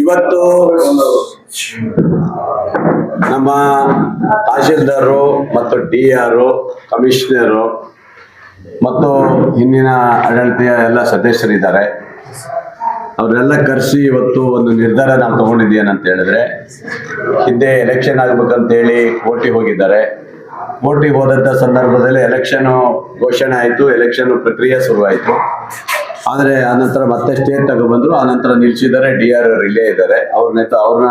ಇವತ್ತು ನಮ್ಮ ತಹಶೀಲ್ದಾರರು ಮತ್ತು ಡಿ ಆರ್, ಕಮಿಷನರು ಮತ್ತು ಹಿಂದಿನ ಆಡಳಿತ ಎಲ್ಲ ಸದಸ್ಯರಿದ್ದಾರೆ. ಅವರೆಲ್ಲ ಕರೆಸಿ ಇವತ್ತು ಒಂದು ನಿರ್ಧಾರ ನಾವು ತಗೊಂಡಿದ್ದೇನಂತ ಹೇಳಿದ್ರೆ, ಹಿಂದೆ ಎಲೆಕ್ಷನ್ ಆಗ್ಬೇಕಂತ ಹೇಳಿ ಕೋರ್ಟಿಗೆ ಹೋಗಿದ್ದಾರೆ. ಓಟಿಗೆ ಹೋದಂಥ ಸಂದರ್ಭದಲ್ಲಿ ಎಲೆಕ್ಷನ್ ಘೋಷಣೆ ಆಯಿತು ಎಲೆಕ್ಷನ್ ಪ್ರಕ್ರಿಯೆ ಶುರುವಾಯಿತು. ಆದರೆ ಆನಂತರ ಮತ್ತೆ ಸ್ಟೇಟ್ ತಗೊಬಂದ್ರು ಆನಂತರ ನಿಲ್ಸಿದ್ದಾರೆ ಡಿ ಆರ್ ಇಲ್ಲೇ ಇದ್ದಾರೆ. ಅವ್ರನ್ನ ಅವ್ರನ್ನ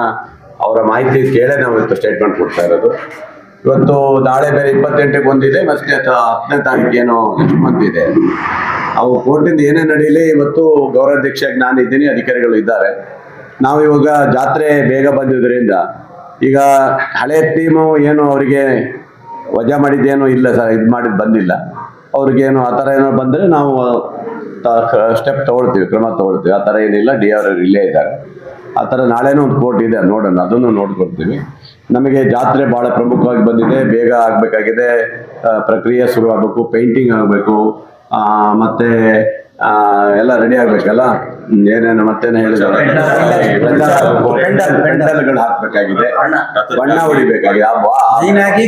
ಅವರ ಮಾಹಿತಿ ಕೇಳೇ ನಾವು ಇವತ್ತು ಸ್ಟೇಟ್ಮೆಂಟ್ ಕೊಡ್ತಾ ಇರೋದು. ಇವತ್ತು ನಾಳೆ ಬೇರೆ ಇಪ್ಪತ್ತೆಂಟಕ್ಕೆ ಬಂದಿದೆ, ಮತ್ತೆ ಹತ್ತನೇ ತಾರೀಕು ಏನೋ ಮಂತ್ ಇದೆ ಅವು ಕೋರ್ಟಿಂದ ಏನೇ ನಡೀಲಿ ಇವತ್ತು ಗೌರವಾಧ್ಯಕ್ಷ ನಾನು ಇದ್ದೀನಿ, ಅಧಿಕಾರಿಗಳು ಇದ್ದಾರೆ. ನಾವು ಇವಾಗ ಜಾತ್ರೆ ಬೇಗ ಬಂದಿದ್ದರಿಂದ ಈಗ ಹಳೆ ಟೀಮು ಏನು ಅವರಿಗೆ ವಜಾ ಮಾಡಿದ್ದೇನೂ ಇಲ್ಲ ಸರ್, ಇದು ಮಾಡಿದ್ದು ಬಂದಿಲ್ಲ. ಅವ್ರಿಗೇನು ಆ ಥರ ಏನೋ ಬಂದರೆ ನಾವು ಸ್ಟೆಪ್ ತಗೊಳ್ತೀವಿ ಕ್ರಮ ತಗೊಳ್ತೀವಿ. ಆ ಥರ ಏನಿಲ್ಲ ಡಿ ಆರ್ ಇಲ್ಲೇ ಇದ್ದಾರೆ. ಆ ಥರ ನಾಳೆನೂ ಒಂದು ಕೋರ್ಟ್ ಇದೆ ನೋಡೋಣ ಅದನ್ನು ನೋಡ್ಕೊಳ್ತೀವಿ. ನಮಗೆ ಜಾತ್ರೆ ಭಾಳ ಪ್ರಮುಖವಾಗಿ ಬಂದಿದೆ ಬೇಗ ಆಗಬೇಕಾಗಿದೆ ಪ್ರಕ್ರಿಯೆ ಶುರು ಆಗಬೇಕು ಪೇಂಟಿಂಗ್ ಆಗಬೇಕು ಮತ್ತೆ ಆ, ಎಲ್ಲ ರೆಡಿ ಆಗ್ಬೇಕಲ್ಲ? ಏನೇನು ಮತ್ತೇನು ಹೇಳಿದ್ರು ಪೆಂಡಲ್ಗಳು ಹಾಕ್ಬೇಕಾಗಿದೆ. ಬಣ್ಣ ಹೊಡಿಬೇಕಾಗಿದೆ.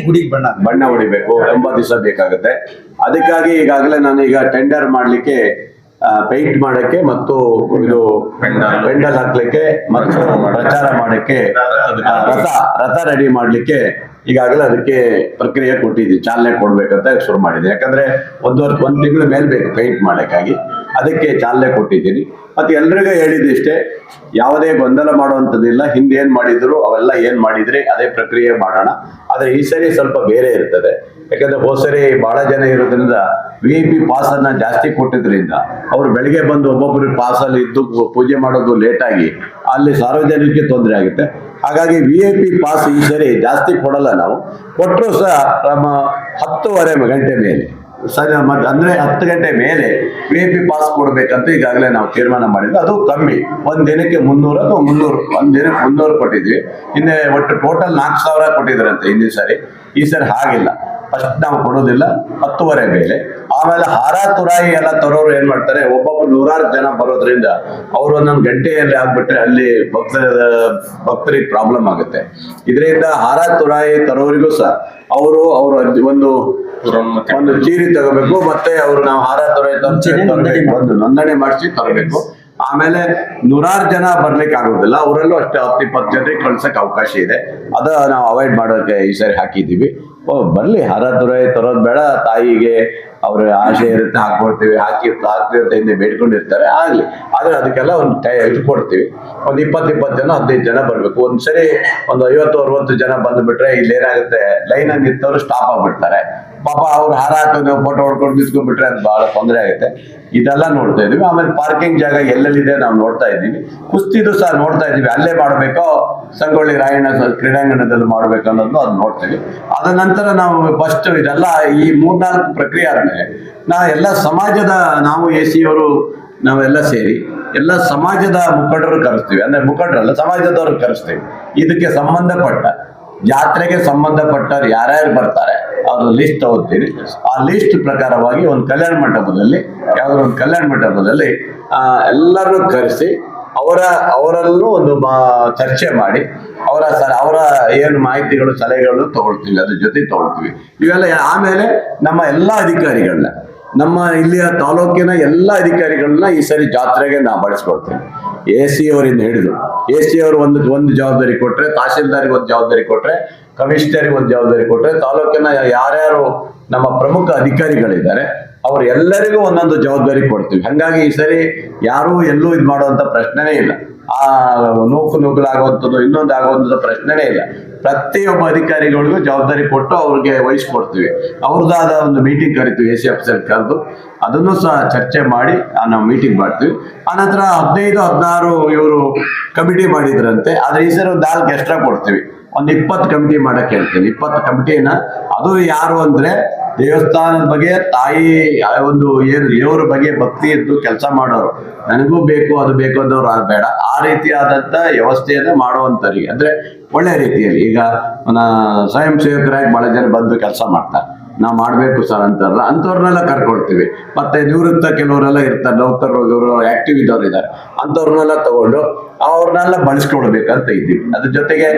ಗುಡಿಗೆ ಬಣ್ಣ. ಬಣ್ಣ ಹೊಡಿಬೇಕು ಎಂಬತ್ತು ದಿವಸ ಬೇಕಾಗುತ್ತೆ. ಅದಕ್ಕಾಗಿ ಈಗಾಗಲೇ ನಾನು ಈಗ ಟೆಂಡರ್ ಮಾಡ್ಲಿಕ್ಕೆ ಪೇಂಟ್ ಮಾಡಕ್ಕೆ ಮತ್ತು ಇದು ಪೆಂಡಲ್ ಹಾಕ್ಲಿಕ್ಕೆ ಮತ್ತು ಪ್ರಚಾರ ಮಾಡಕ್ಕೆ. ರಥ ರಥ ರೆಡಿ ಮಾಡ್ಲಿಕ್ಕೆ ಈಗಾಗಲೇ ಅದಕ್ಕೆ ಪ್ರಕ್ರಿಯೆ ಕೊಟ್ಟಿದ್ವಿ ಚಾಲನೆ ಕೊಡ್ಬೇಕಂತ ಶುರು ಮಾಡಿದೆ ಯಾಕಂದ್ರೆ ಒಂದೂವರೆ ಒಂದ್ ತಿಂಗಳ ಮೇಲೆ ಬೇಕು ಪೇಂಟ್ ಮಾಡಕ್ಕಾಗಿ. ಅದಕ್ಕೆ ಚಾಲನೆ ಕೊಟ್ಟಿದ್ದೀನಿ. ಮತ್ತೆ ಎಲ್ರಿಗೂ ಹೇಳಿದಿಷ್ಟೇ ಯಾವುದೇ ಗೊಂದಲ ಮಾಡುವಂಥದ್ದಿಲ್ಲ. ಹಿಂದೆ ಏನ್ ಮಾಡಿದ್ರು ಅವೆಲ್ಲ ಏನ್ ಮಾಡಿದ್ರಿ ಅದೇ ಪ್ರಕ್ರಿಯೆ ಮಾಡೋಣ. ಆದ್ರೆ ಈ ಸರಿ ಸ್ವಲ್ಪ ಬೇರೆ ಇರ್ತದೆ. ಯಾಕಂದ್ರೆ ಹೋದ್ ಸರಿ ಬಹಳ ಜನ ಇರೋದ್ರಿಂದ ವಿ ಪಿ ಪಾಸ್ ಅನ್ನ ಜಾಸ್ತಿ ಕೊಟ್ಟಿದ್ರಿಂದ ಅವ್ರು ಬೆಳಿಗ್ಗೆ ಬಂದು ಒಬ್ಬೊಬ್ಬರು ಪಾಸ್ ಅಲ್ಲಿ ಇದ್ದು ಪೂಜೆ ಮಾಡೋದು ಲೇಟ್ ಆಗಿ ಅಲ್ಲಿ ಸಾರ್ವಜನಿಕರಿಗೆ ತೊಂದರೆ ಆಗುತ್ತೆ. ಹಾಗಾಗಿ ವಿ ಐ ಪಿ ಪಾಸ್ ಈ ಸರಿ ಜಾಸ್ತಿ ಕೊಡಲ್ಲ ನಾವು. ಕೊಟ್ಟರು ಸಹ ನಮ್ಮ ಹತ್ತುವರೆ ಗಂಟೆ ಮೇಲೆ. ಸರಿ ಮತ್ತೆ ಅಂದ್ರೆ ಹತ್ತು ಗಂಟೆ ಮೇಲೆ ವಿ ಐ ಪಿ ಪಾಸ್ ಕೊಡ್ಬೇಕಂತ ಈಗಾಗಲೇ ನಾವು ತೀರ್ಮಾನ ಮಾಡಿದ್ವಿ. ಅದು ಕಮ್ಮಿ. ಒಂದ್ ದಿನಕ್ಕೆ ಮುನ್ನೂರು ಅಥವಾ ಮುನ್ನೂರು, ಒಂದ್ ದಿನಕ್ಕೆ ಮುನ್ನೂರು ಕೊಟ್ಟಿದ್ವಿ. ಹಿಂದೆ ಒಟ್ಟು ಟೋಟಲ್ ನಾಲ್ಕು ಸಾವಿರ ಕೊಟ್ಟಿದ್ರಂತೆ ಹಿಂದಿನ ಸರಿ. ಈ ಸರಿ ಹಾಗಿಲ್ಲ. ಫಸ್ಟ್ ನಾವು ಕೊಡೋದಿಲ್ಲ. ಹತ್ತುವರೆ ಮೇಲೆ. ಆಮೇಲೆ ಹಾರ ತುರಾಯಿ ಎಲ್ಲ ತರೋರು ಏನ್ ಮಾಡ್ತಾರೆ ಒಬ್ಬೊಬ್ರು ನೂರಾರು ಜನ ಬರೋದ್ರಿಂದ ಅವ್ರು ಒಂದೊಂದು ಗಂಟೆಯಲ್ಲಿ ಆಗ್ಬಿಟ್ರೆ ಅಲ್ಲಿ ಭಕ್ತರ ಭಕ್ತರಿಗೆ ಪ್ರಾಬ್ಲಮ್ ಆಗುತ್ತೆ. ಇದರಿಂದ ಹಾರ ತುರಾಯಿ ತರೋರಿಗೂ ಸಹ ಅವರು ಅವ್ರ ಒಂದು ಒಂದು ಚೀರಿ ತಗೋಬೇಕು ಮತ್ತೆ ಅವ್ರು ನಾವು ಹಾರ ತುರಾಯಿ ಒಂದು ನೋಂದಣಿ ಮಾಡಿಸಿ ತರಬೇಕು. ಆಮೇಲೆ ನೂರಾರು ಜನ ಬರ್ಲಿಕ್ಕೆ ಆಗೋದಿಲ್ಲ ಅವರಲ್ಲೂ ಅಷ್ಟೇ ಹತ್ತು ಇಪ್ಪತ್ತು ಜನರಿಗೆ ಕಳ್ಸಕ್ ಅವಕಾಶ ಇದೆ. ಅದ ನಾವು ಅವಾಯ್ಡ್ ಮಾಡೋಕೆ ಈ ಸರಿ ಹಾಕಿದೀವಿ ಓ, ಬರ್ಲಿ, ಹರ ತುರಾಯಿ ತರೋದ್ ಬೇಡ, ತಾಯಿಗೆ ಅವ್ರ ಆಸೆ ಇರುತ್ತೆ ಹಾಕೊಡ್ತೀವಿ ಹಾಕಿ, ಹಾಕ್ತೀವಿ ಅಂತ ಹಿಂದೆ ಬೇಡ್ಕೊಂಡಿರ್ತಾರೆ, ಆಗ್ಲಿ. ಆದ್ರೆ ಅದಕ್ಕೆಲ್ಲ ಒಂದು ಟೈ, ಇದು ಕೊಡ್ತೀವಿ. ಒಂದು ಇಪ್ಪತ್ತು ಇಪ್ಪತ್ತು ಜನ, ಹದಿನೈದು ಜನ ಬರ್ಬೇಕು. ಒಂದ್ಸರಿ ಒಂದು ಐವತ್ತು, ಅರವತ್ತು ಜನ ಬಂದ್ಬಿಟ್ರೆ ಇಲ್ಲಿ ಏನಾಗುತ್ತೆ ಲೈನ್ ಅಲ್ಲಿ ಸ್ಟಾಪ್ ಆಗ್ಬಿಡ್ತಾರೆ. ಪಾಪ ಅವ್ರು ಹಾರ ನಾವು ಫೋಟೋ ಹೊಡ್ಕೊಂಡು ನಿಂತ್ಕೊಂಡ್ಬಿಟ್ರೆ ಅದು ಬಹಳ ತೊಂದರೆ ಆಗುತ್ತೆ. ಇದೆಲ್ಲ ನೋಡ್ತಾ ಇದೀವಿ ಆಮೇಲೆ ಪಾರ್ಕಿಂಗ್ ಜಾಗ ಎಲ್ಲೆಲ್ಲಿದೆ ನಾವು ನೋಡ್ತಾ ಇದ್ದೀವಿ. ಕುಸ್ತಿದು ಸಹ ನೋಡ್ತಾ ಇದ್ದೀವಿ. ಅಲ್ಲೇ ಮಾಡಬೇಕೋ, ಸಂಗೊಳ್ಳಿ ರಾಯಣ್ಣ ಕ್ರೀಡಾಂಗಣದಲ್ಲಿ ಮಾಡ್ಬೇಕು ಅನ್ನೋದು ಅದು ನೋಡ್ತೀವಿ. ಅದ ನಂತರ ನಾವು ಫಸ್ಟ್ ಇದೆಲ್ಲ ಈ ಮೂರ್ನಾಲ್ಕು ಪ್ರಕ್ರಿಯೆ ಆದ್ಮೇಲೆ ನಾ ಎಲ್ಲ ಸಮಾಜದ, ನಾವು ಎ ಸಿ ಅವರು ನಾವೆಲ್ಲ ಸೇರಿ ಎಲ್ಲ ಸಮಾಜದ ಮುಖಂಡರು ಕರೆಸ್ತೀವಿ. ಅಂದ್ರೆ ಮುಖಂಡರಲ್ಲ, ಸಮಾಜದವ್ರು ಕರೆಸ್ತೀವಿ. ಇದಕ್ಕೆ ಸಂಬಂಧಪಟ್ಟ, ಜಾತ್ರೆಗೆ ಸಂಬಂಧಪಟ್ಟವ್ರು ಯಾರ್ಯಾರು ಬರ್ತಾರೆ ಅವ್ರ ಲಿಸ್ಟ್ ತಗೋತೀವಿ ಆ ಲಿಸ್ಟ್ ಪ್ರಕಾರವಾಗಿ ಒಂದು ಕಲ್ಯಾಣ ಮಂಟಪದಲ್ಲಿ ಯಾವ್ದಾದ್ರು ಒಂದು ಕಲ್ಯಾಣ ಮಂಟಪದಲ್ಲಿ ಎಲ್ಲರನ್ನೂ ಕರೆಸಿ, ಅವರ, ಅವರಲ್ಲೂ ಒಂದು ಚರ್ಚೆ ಮಾಡಿ, ಅವರ ಅವರ ಏನು ಮಾಹಿತಿಗಳು, ಸಲಹೆಗಳನ್ನು ತಗೊಳ್ತೀವಿ, ಅದ್ರ ಜೊತೆ ತಗೊಳ್ತೀವಿ. ಇವೆಲ್ಲ ಆಮೇಲೆ ನಮ್ಮ ಎಲ್ಲ ಅಧಿಕಾರಿಗಳನ್ನ ನಮ್ಮ ಇಲ್ಲಿಯ ತಾಲೂಕಿನ ಎಲ್ಲ ಅಧಿಕಾರಿಗಳನ್ನ ಈ ಸರಿ ಜಾತ್ರೆಗೆ ನಾ ಬಳಸ್ಕೊಳ್ತೇವೆ ಎ ಸಿ ಅವರಿಂದ ಹಿಡಿದು ಎ ಸಿ ಅವರು ಒಂದು ಒಂದು ಜವಾಬ್ದಾರಿ ಕೊಟ್ರೆ, ತಹಶೀಲ್ದಾರಿಗೆ ಒಂದು ಜವಾಬ್ದಾರಿ ಕೊಟ್ರೆ, ಕಮಿಷನರಿಗೆ ಒಂದು ಜವಾಬ್ದಾರಿ ಕೊಟ್ರೆ, ತಾಲೂಕಿನ ಯಾರ್ಯಾರು ನಮ್ಮ ಪ್ರಮುಖ ಅಧಿಕಾರಿಗಳಿದ್ದಾರೆ. ಅವ್ರು ಎಲ್ಲರಿಗೂ ಒಂದೊಂದು ಜವಾಬ್ದಾರಿ ಕೊಡ್ತೀವಿ. ಹಂಗಾಗಿ ಈ ಸರಿ ಯಾರೂ ಎಲ್ಲೂ ಇದು ಮಾಡುವಂತ ಪ್ರಶ್ನೆನೇ ಇಲ್ಲ. ಆ ನೂಕು ನೂಕಲಾಗುವಂಥದ್ದು ಇನ್ನೊಂದು ಆಗುವಂಥದ್ದು ಪ್ರಶ್ನೆನೇ ಇಲ್ಲ. ಪ್ರತಿಯೊಬ್ಬ ಅಧಿಕಾರಿಗಳಿಗೂ ಜವಾಬ್ದಾರಿ ಕೊಟ್ಟು ಅವ್ರಿಗೆ ವಹಿಸ್ಕೊಡ್ತೀವಿ. ಅವ್ರದ್ದಾದ ಒಂದು ಮೀಟಿಂಗ್ ಕರಿತೀವಿ, ಎ ಸಿ ಆಫೀಸರ್ ಕರೆದು. ಅದನ್ನು ಸಹ ಚರ್ಚೆ ಮಾಡಿ ನಾವು ಮೀಟಿಂಗ್ ಮಾಡ್ತೀವಿ. ಆನಂತರ ಹದಿನೈದು, ಹದಿನಾರು ಇವರು ಕಮಿಟಿ ಮಾಡಿದ್ರಂತೆ. ಆದ್ರೆ ಈ ಸರಿ ಒಂದು ನಾಲ್ಕು ಎಕ್ಸ್ಟ್ರಾ ಕೊಡ್ತೀವಿ. ಒಂದು ಇಪ್ಪತ್ತು ಕಮಿಟಿ ಮಾಡಕ್ಕೆ ಹೇಳ್ತೀನಿ. ಇಪ್ಪತ್ತು ಕಮಿಟಿನ, ಅದು ಯಾರು ಅಂದ್ರೆ ದೇವಸ್ಥಾನದ ಬಗ್ಗೆ ತಾಯಿ ಒಂದು ಏನು ದೇವರ ಬಗ್ಗೆ ಭಕ್ತಿ ಇದ್ದು ಕೆಲಸ ಮಾಡೋರು. ನನಗೂ ಬೇಕು, ಅದು ಬೇಕು ಅನ್ನೋರು ಬೇಡ. ಆ ರೀತಿಯಾದಂಥ ವ್ಯವಸ್ಥೆಯನ್ನು ಮಾಡುವಂಥವ್ರಿಗೆ ಅಂದ್ರೆ ಒಳ್ಳೆ ರೀತಿಯಲ್ಲಿ ಈಗ ಸ್ವಯಂ ಸೇವಕರಾಗಿ ಬಹಳ ಜನ ಬಂದು ಕೆಲಸ ಮಾಡ್ತಾರೆ. ನಾವು ಮಾಡಬೇಕು ಸರ್ ಅಂತಾರಲ್ಲ ಅಂಥವ್ರನ್ನೆಲ್ಲ ಕರ್ಕೊಳ್ತೀವಿ. ಮತ್ತೆ ನಿವೃತ್ತ ಕೆಲವರೆಲ್ಲ ಇರ್ತಾರೆ, ನೌಕರರು ಆಕ್ಟಿವ್ ಇದ್ದವ್ರು ಇದ್ದಾರೆ. ಅಂಥವ್ರನ್ನೆಲ್ಲ ತಗೊಂಡು ಅವ್ರನ್ನೆಲ್ಲ ಬಳಸ್ಕೊಳ್ಬೇಕಂತ ಇದ್ದೀವಿ. ಅದ್ರ ಜೊತೆಗೆ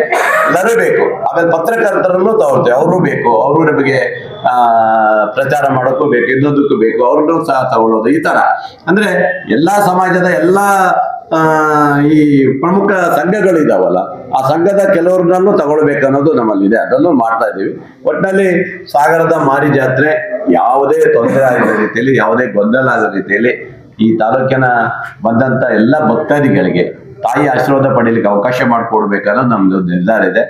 ಎಲ್ಲರೂ ಬೇಕು. ಆಮೇಲೆ ಪತ್ರಕರ್ತರಲ್ಲೂ ತೊಗೊಳ್ತೀವಿ. ಅವರು ಬೇಕು. ಅವರು ನಮಗೆ ಪ್ರಚಾರ ಮಾಡೋಕ್ಕೂ ಬೇಕು ಇನ್ನೊಂದಕ್ಕೂ ಬೇಕು, ಅವ್ರನ್ನೂ ಸಹ ತಗೊಳ್ಳೋದು ಈ ತರ. ಅಂದ್ರೆ ಎಲ್ಲಾ ಸಮಾಜದ ಎಲ್ಲಾ ಈ ಪ್ರಮುಖ ಸಂಘಗಳಿದಾವಲ್ಲ, ಆ ಸಂಘದ ಕೆಲವ್ರನ್ನೂ ತಗೊಳ್ಬೇಕು ಅನ್ನೋದು ನಮ್ಮಲ್ಲಿದೆ, ಅದನ್ನು ಮಾಡ್ತಾ ಇದೀವಿ ಒಟ್ಟಿನಲ್ಲಿ ಸಾಗರದ ಮಾರಿ ಜಾತ್ರೆ ಯಾವುದೇ ತೊಂದರೆ ಆಗದ ರೀತಿಯಲ್ಲಿ, ಯಾವುದೇ ಗೊಂದಲ ಆಗದ ರೀತಿಯಲ್ಲಿ ಈ ತಾಲೂಕಿನ ಬಂದಂತ ಎಲ್ಲ ಭಕ್ತಾದಿಗಳಿಗೆ ತಾಯಿ ಆಶೀರ್ವಾದ ಪಡೀಲಿಕ್ಕೆ ಅವಕಾಶ ಮಾಡಿಕೊಡ್ಬೇಕನ್ನೋದು ನಮ್ದು ನಿರ್ಧಾರ ಇದೆ.